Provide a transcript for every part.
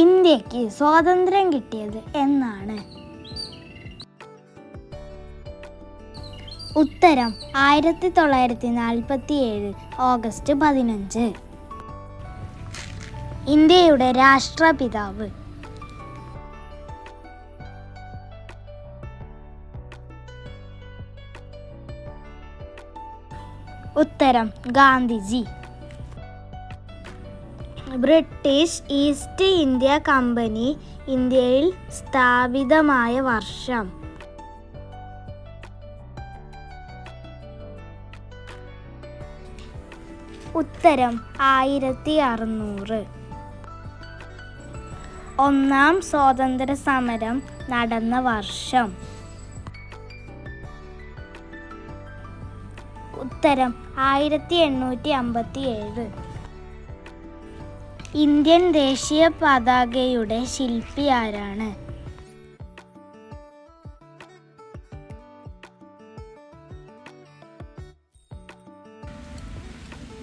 ഇന്ത്യയ്ക്ക് സ്വാതന്ത്ര്യം കിട്ടിയത് എന്നാണ്. ഉത്തരം ആയിരത്തി തൊള്ളായിരത്തി നാൽപ്പത്തി ഏഴ് ഓഗസ്റ്റ് പതിനഞ്ച്. ഇന്ത്യയുടെ രാഷ്ട്രപിതാവ്. ഉത്തരം Gandhiji. British East India company ഇന്ത്യയിൽ സ്ഥാപിതമായ വർഷം. ഉത്തരം ആയിരത്തി അറുന്നൂറ് ഒന്നാം സ്വാതന്ത്ര്യ സമരം നടന്ന വർഷം. ഉത്തരം ആയിരത്തി എണ്ണൂറ്റി അമ്പത്തി ഏഴ് ഇന്ത്യൻ ദേശീയ പതാകയുടെ ശില്പി ആരാണ്?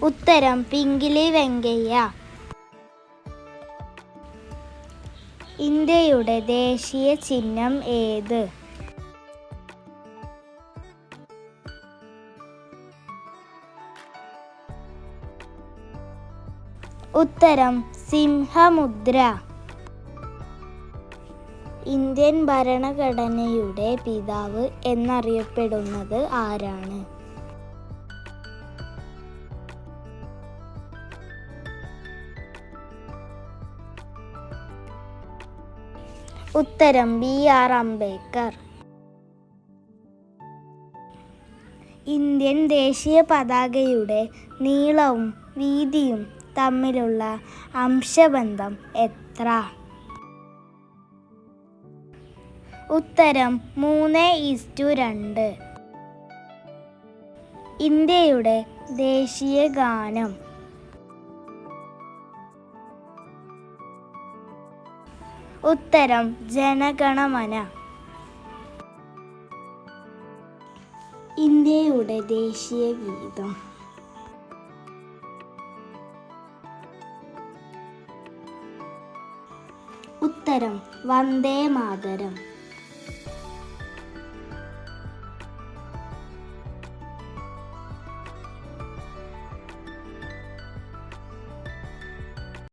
ഉത്തരം പിങ്കിലി വെങ്കയ്യ. ഇന്ത്യയുടെ ദേശീയ ചിഹ്നം ഏത്? ഉത്തരം സിംഹമുദ്ര. ഇന്ത്യൻ ഭരണഘടനയുടെ പിതാവ് എന്നറിയപ്പെടുന്നത് ആരാണ്? ഉത്തരം ബി ആർ അംബേദ്കർ. ഇന്ത്യൻ ദേശീയ പതാകയുടെ നീളവും വീതിയും തമ്മിലുള്ള അംശബന്ധം എത്ര? ഉത്തരം മൂന്ന് ഈസ്റ്റു രണ്ട്. ഇന്ത്യയുടെ ദേശീയ ഗാനം. ഉത്തരം ജനഗണമന. ഇന്ത്യയുടെ ദേശീയ ഗീതം. ഉത്തരം വന്ദേ മാതരം.